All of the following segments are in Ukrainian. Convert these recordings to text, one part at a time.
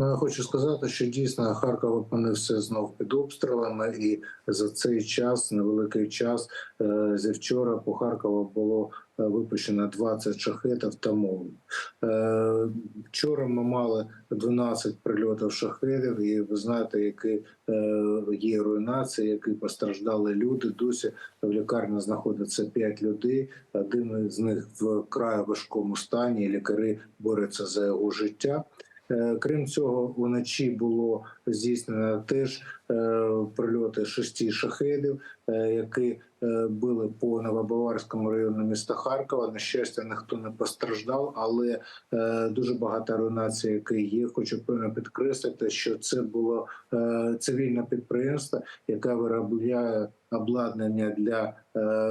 Ну, я хочу сказати, що дійсно Харків опинився знов під обстрілами, і за цей час, невеликий час, е, зі вчора по Харкову було е, випущено 20 шахетів та мов. Е, Вчора ми мали 12 прильотів шахетів, і ви знаєте, які є руйнації, які постраждали люди. Досі в лікарні знаходиться 5 людей. Один з них в край важкому стані. Лікарі борються за його життя. Е, Крім цього, вночі було здійснено теж е, прильоти шести шахедів, е, які били по Новобаварському району міста Харкова. На щастя, ніхто не постраждав, але е, дуже багато руйнацій, які є. Хочу підкреслити, що це було е, цивільне підприємство, яке виробляє обладнання для е,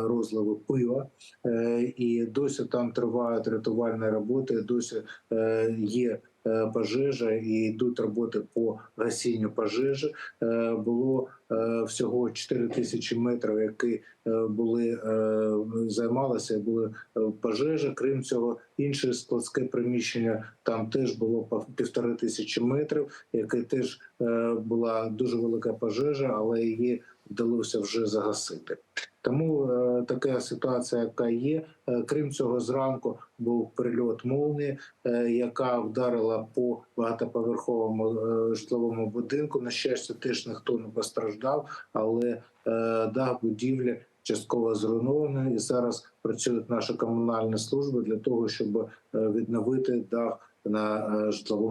розливу пива, Е, і досі там тривають рятувальні роботи. Досі е, є е, пожежа і йдуть роботи по гасінню пожежі. Е, Було е, всього 4 тисячі метрів, які е, були е, займалися, були е, пожежі. Крім цього, інше складське приміщення там теж було півтори тисячі метрів, яке теж е, була дуже велика пожежа, але її вдалося вже загасити. Тому е, така ситуація, яка є. Е, крім цього, зранку був прильот молнії, е, яка вдарила по багатоповерховому е, житловому будинку. На щастя, теж ніхто не постраждав, але е, дах будівлі частково зруйнований. І зараз працюють наші комунальні служби для того, щоб е, відновити дах на е, житловому.